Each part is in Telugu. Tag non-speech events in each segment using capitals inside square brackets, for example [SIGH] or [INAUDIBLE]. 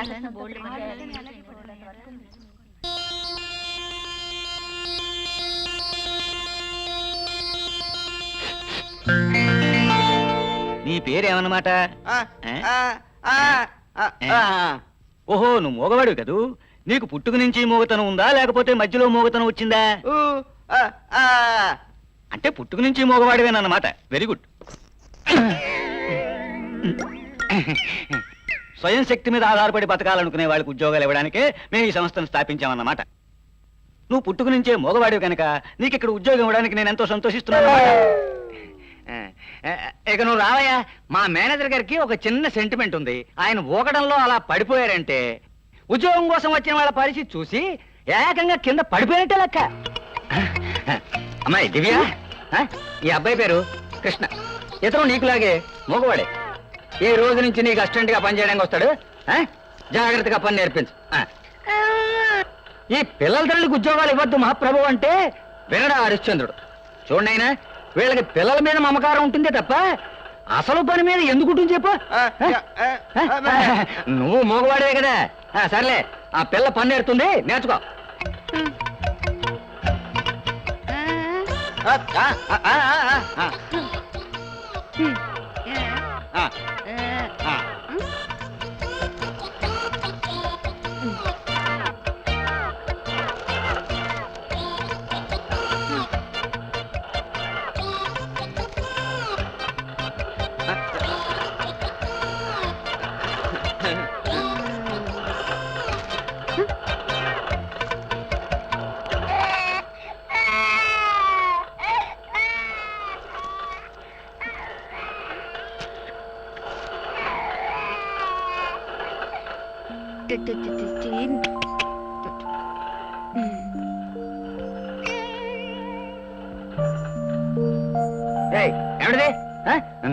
[LAUGHS] నీ పేరేమన్నమాట. ఓహో నువ్వు మోగవాడు కదూ? నీకు పుట్టుక నుంచి మోగతనం ఉందా? లేకపోతే మధ్యలో మోగతనం వచ్చిందా? ఊ, ఆ, ఆ. అంటే పుట్టుక నుంచి మోగవాడివేనన్నమాట. వెరీ గుడ్ [LAUGHS] స్వయం శక్తి మీద ఆధారపడి బతకాలనుకునే వాళ్ళకి ఉద్యోగాలు ఇవ్వడానికే మేము ఈ సంస్థను స్థాపించామన్నమాట. నువ్వు పుట్టుకు నుంచే మగవాడివి కనుక నీకు ఇక్కడ ఉద్యోగం ఇవ్వడానికి నేను ఎంతో సంతోషిస్తున్నాను ఇక నువ్వు రావయ్యా. మా మేనేజర్ గారికి ఒక చిన్న సెంటిమెంట్ ఉంది. ఆయన ఊగడంలో అలా పడిపోయారంటే ఉద్యోగం కోసం వచ్చిన వాళ్ళ పరిస్థితి చూసి ఏకంగా కింద పడిపోయినట్టే లెక్క. అమ్మాయి దివ్య ఈ అబ్బాయి పేరు కృష్ణ. ఇతను నీకులాగే మగవాడే. ఈ రోజు నుంచి నీకు అసిస్టెంట్గా పనిచేయడానికి వస్తాడు? ఆ? జాగ్రత్తగా పని నేర్పించు. ఆ. ఈ పిల్లల తల్లికి ఉద్యోగాలు ఇవ్వద్దు మహాప్రభు అంటే వినడా హరిశ్చంద్రుడు. చూడండి వీళ్ళకి పిల్లల మీద మమకారం ఉంటుందే తప్ప అసలు పని మీద ఎందుకు ఉంటుంది చెప్పు? నువ్వు మోగవాడే కదా. ఆ, సర్లే ఆ పిల్ల పని నేర్తుంది నేర్చుకో. ఆ, ఆ, ఆ, ఆ, ఆ, ఏమిటిది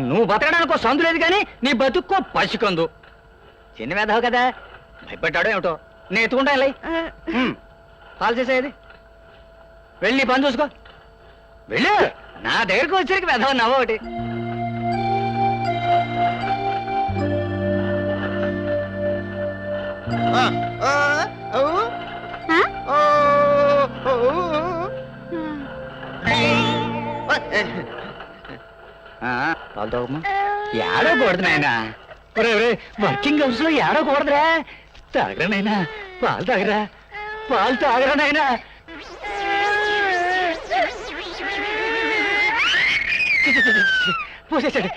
నువ్వు బతకడానికి సందు లేదు కానీ నీ బతుక్కో పసికందు చిన్న వేధవు కదా భయపడ్డాడో ఏమిటో నేను ఎత్తుకుంటా పాలు కాల్ చేసేది వెళ్ళి పని చూసుకో వెళ్ళు నా దగ్గరకు వచ్చరికి వెధవ నవ్వ ఒకటి ఆ, ఆ, ఊ, ఆ? ఓ, ఓ, ఊ, ఊ. ఆ, ఏ, ఆ, పాలు తాగమ్మా ఏడకూడదు నాయనా ఒరే, ఒరే, వర్కింగ్ హౌస్లో ఏడకూడదురా తాగరా నాయనా పాలు తాగరా పాలు తాగరా నాయనా పోసేసాడు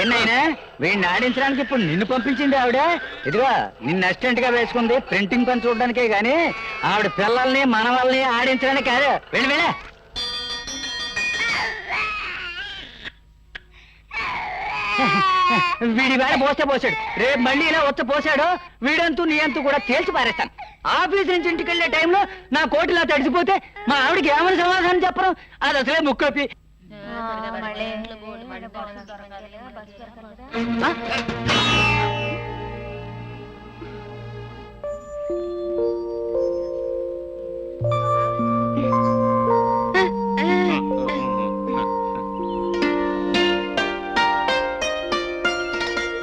ఏమైనా? వీడిని ఆడించడానికి ఇప్పుడు నిన్ను పంపించింది ఆవిడ? ఇదిగో నిన్ను అసిస్టెంట్గా వేసుకుంది ప్రింటింగ్ పని చూడడానికే గాని ఆవిడ పిల్లల్ని మనవల్ని ఆడించడానికి కాదు. వెళ్ళి వెళ్ళ. వీడి వేళ పోస్తే పోసాడు. రేపు మళ్ళీ ఇలా వచ్చి పోసాడు. వీడంతూ నీ అంతూ కూడా తేల్చి పారేస్తాను. ఆఫీస్ నుంచి ఇంటికి వెళ్ళే టైంలో నా కోటిలా తడిసిపోతే మా ఆవిడకి ఏమని సమాధానం చెప్పరు? అది అసలే ముక్కపి.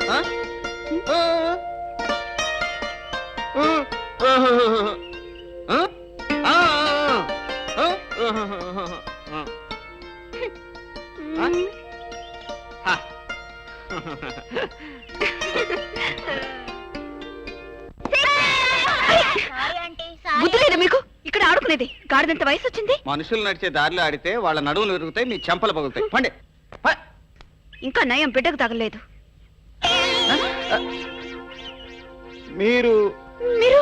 ఆ? ఆ? ఆ, ఆ? బుద్ధి లేదా మీకు? ఇక్కడ ఆడుకునేది. గాడిదంత వయసు వచ్చింది మనుషులు నడిచే దారిలో ఆడితే వాళ్ళ నడువులు విరుగుతాయి మీ చెంపలు పగులుతాయి. పండి. ఇంకా నయం బిడ్డకు తగలేదు. మీరు. మీరు?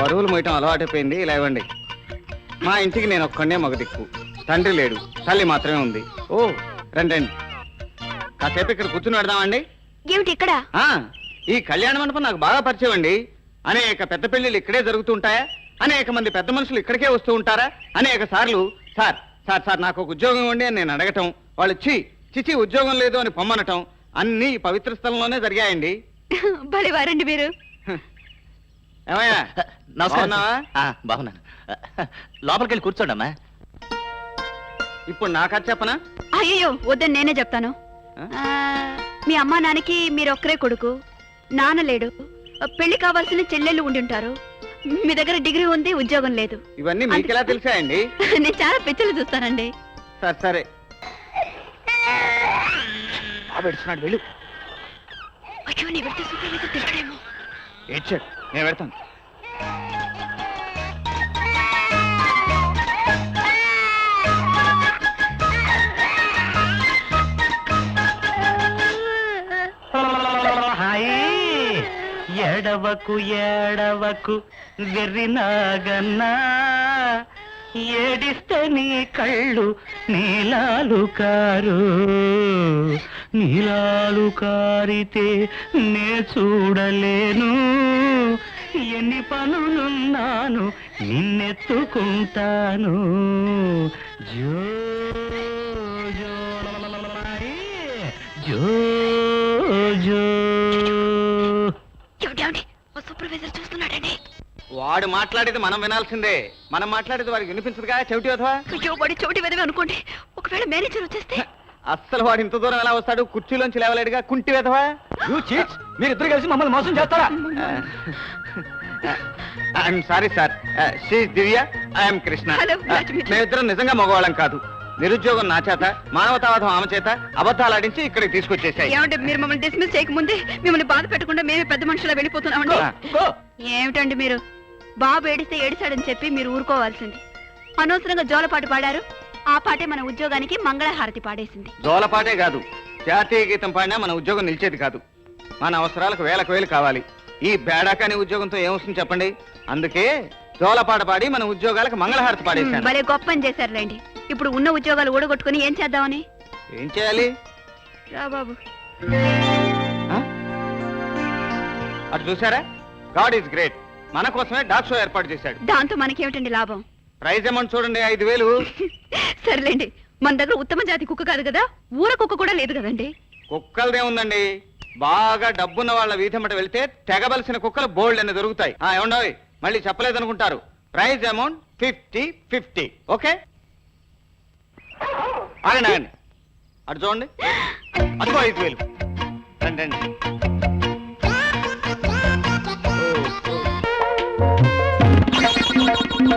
బరువులు మోయటం అలవాటైపోయింది. ఇలా ఇవ్వండి. మా ఇంటికి నేను ఒక్కడే మగ దిక్కు. తండ్రి లేడు తల్లి మాత్రమే ఉంది. ఓ రండి రండి. కాసేపు ఇక్కడ కూర్చుని పెడదామండి. ఏమిటి ఇక్కడ? ఆ, ఈ కళ్యాణ మండపం నాకు బాగా పరిచయం అండి. అనేక పెద్ద పెళ్ళిళ్ళు ఇక్కడే జరుగుతూ ఉంటాయా? అనేక మంది పెద్ద మనుషులు ఇక్కడికే వస్తూ ఉంటారా? అనేక సార్లు సార్ సార్ సార్ నాకు ఒక ఉద్యోగం ఇవ్వండి అని నేను అడగటం వాళ్ళు చి చిచి ఉద్యోగం లేదు అని పొమ్మనటం అన్ని ఈ పవిత్ర స్థలంలోనే జరిగాయండి. భలే వారండి మీరు ఏమయ్యా? నమస్కారం బాగున్నావా? సార్. ఆ, బాగున్నాను. లోపలికి వెళ్ళి కూర్చోండమ్మా ఇప్పుడు నాకది చెప్పనా? అయ్యో వద్దని నేనే చెప్తాను. ఆ? మీ అమ్మా నాన్నకి మీరు ఒక్కరే కొడుకు నాన్న లేడు పెళ్ళి కావాల్సిన చెల్లెళ్ళు ఉండి ఉంటారు మీ దగ్గర డిగ్రీ ఉంది ఉద్యోగం లేదు. ఇవన్నీ మీకు ఎలా తెలిసాయండి? [LAUGHS] నేను చాలా పిచ్చలు చూస్తానండి. సరే సరే. పెడుతున్నాడు వెళ్ళు. అయ్యో నీ పెడితే సూపర్వైజర్ తిడతాడేమో ఏడ్చాడు నేను పెడతాను ఏడవకు ఏడవకు వెర్రినాగన్నా ఏడిస్తే నీ కళ్ళు నీలాలు కారు. నీలాలు కారితే నే చూడలేను. ఎన్ని పనులున్నాను నిన్నెత్తుకుంటాను. జో జో జో జో ఏమిటి ఓ సూపర్వైజర్ చూస్తున్నాడండి వాడు మాట్లాడేది మనం వినాల్సిందే. మనం మాట్లాడేది వాడికి వినిపించదుగా? చెవిటి వధవా? అయ్యో వాడి చోటి వెదవి అనుకోండి. ఒకవేళ మేనేజర్ వచ్చేస్తే? అస్సలు వాడు ఇంత దూరం ఎలా వస్తాడు? కుర్చీలోంచి లేవలేడుగా? కుంటి వెధవా యూ చీట్స్ మీరిద్దరు కలిసి మమ్మల్ని మోసం చేస్తారా? I'm sorry sir Sri Divya I'm Krishna Hello, nice to meet you. మేమిద్దరం నిజంగా మగవాళ్ళం కాదు. నిరుద్యోగం నా చేత మానవతావాదం ఆమె చేత అబద్ధాలు ఆడించి ఇక్కడికి తీసుకొచ్చేసాయి ఏమంటే మీరు మమ్మల్ని డిస్మిస్ చేయకముందే మిమ్మల్ని బాధ పెట్టకుండా మేమే పెద్ద మనుషులా వెళ్ళిపోతున్నామండి. ఏమిటండి మీరు? బాబు ఏడిస్తే ఏడిశాడని చెప్పి మీరు ఊరుకోవాల్సింది. అనవసరంగా జోలపాటు పాడారు. ఆ పాటే మన ఉద్యోగానికి మంగళహారతి పాడేసింది. జోలపాటే కాదు. జాతీయ గీతం పాడినా మన ఉద్యోగం నిలిచేది కాదు. మన అవసరాలకు వేలకు వేలు కావాలి. ఈ బేడాకాని ఉద్యోగంతో ఏమొస్తుంది చెప్పండి? అందుకే జోలపాట పాడి మన ఉద్యోగాలకు మంగళహారతి పాడేశాను. భలే గొప్ప అని చేశారులేండి. ఇప్పుడు ఉన్న ఉద్యోగాలు ఊడగొట్టుకుని ఏం చేద్దామని? ఏం చేయాలి? రా బాబు? అటు చూసారా గాడ్ ఈజ్ గ్రేట్. మన కోసమే డాక్ షో ఏర్పాటు చేశాడు. దాంతో మనకేమిటండి లాభం? ప్రైజ్ అమౌంట్ చూడండి ఐదు వేలు. సర్లేండి మన దగ్గర ఉత్తమ జాతి కుక్క కాదు కదా ఊర కుక్క కూడా లేదు కదండి. కుక్కలదే ఉందండి. బాగా డబ్బున్న వాళ్ళ వీధమ్మట వెళ్తే తెగబలిసిన కుక్కలు బోల్డ్ అని దొరుకుతాయి. ఆ ఏమండోయ్ మళ్ళీ చెప్పలేదనుకుంటారు. Prize amount fifty fifty okay? ఆగండి ఆగండి. అటు చూడండి. అదిగో ఐదు వేలు. రండి రండి.「どどどどどどど」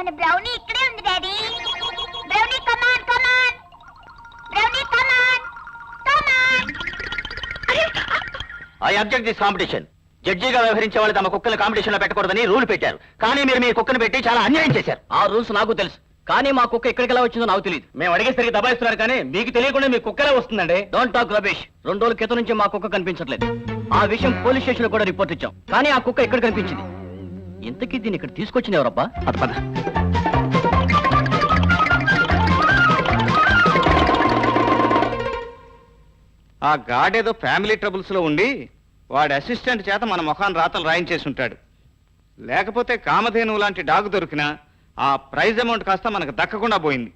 మన బ్రౌనీ ఇక్కడే ఉంది daddy. Brownie come on come on Brownie come on come on I object this competition. జడ్జిగా వ్యవహరించే వాళ్ళు తమ కుక్కలు కాంపిటీషన్లో పెట్టకూడదని రూల్ పెట్టారు. కానీ మీరు మీ కుక్కను పెట్టి చాలా అన్యాయం చేశారు. ఆ రూల్స్ నాకు తెలుసు. కానీ మా కుక్క ఎక్కడికి ఎలా వచ్చిందో నాకు తెలియదు మేము అడిగేసరికి దబాయిస్తున్నారు కానీ మీకు తెలియకుండా మీ కుక్కలే వస్తుందండి? డోంట్ టాక్ రబేష్ రెండు రోజుల క్రితం నుంచి మా కుక్క కనిపించట్లేదు. ఆ విషయం పోలీస్ స్టేషన్లో కూడా రిపోర్ట్ ఇచ్చాం. కానీ ఆ కుక్క ఎక్కడ కనిపించింది? ఇంతకీ దీన్ని ఇక్కడ తీసుకొచ్చిన ఎవరబ్బా? అది పద. ఆ గాడేదో ఫ్యామిలీ ట్రబుల్స్లో ఉండి వాడి అసిస్టెంట్ చేత మన ముఖాన్ని రాతలు రాయించేసి ఉంటాడు. లేకపోతే కామధేనువు లాంటి డాగ్ దొరికినా ఆ ప్రైజ్ అమౌంట్ కాస్త మనకు దక్కకుండా పోయింది.